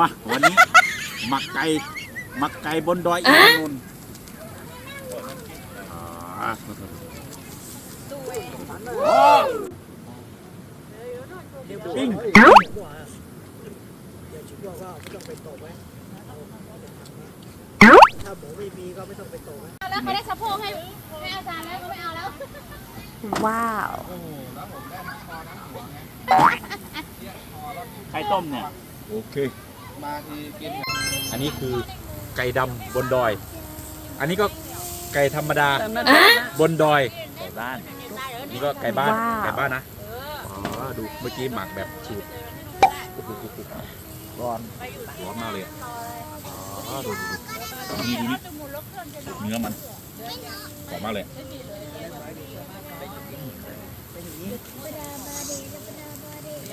มาวันนี้ หมักไก่หมักไก่บนดอยอินทนนท์อ่าโอ้ปิ้งเดี๋ยวชิบอกว่าไม่ต้องไปตกไหมถ้าหมูไม่มีก็ไม่ต้องไปตกไหมแล้วเขาได้สะโพกให้ให้อาจารย์แล้วก็ไม่เอาแล้ว ว้าวไข่ต้มเนี่ย โอเค มาทีกินอันนี้คือไก่ดำบนดอย อันนี้ก็ไก่ธรรมดาบนดอย ไก่บ้าน นี่ก็ไก่บ้านว้าว ไก่บ้านนะอ๋อดูเมื่อกี้หมักแบบสูตรโอ้โหร้อนร้อนมากเลยอะอ๋อดูดูดูนี่ดูนี่เนื้อมันหอมมากเลย เ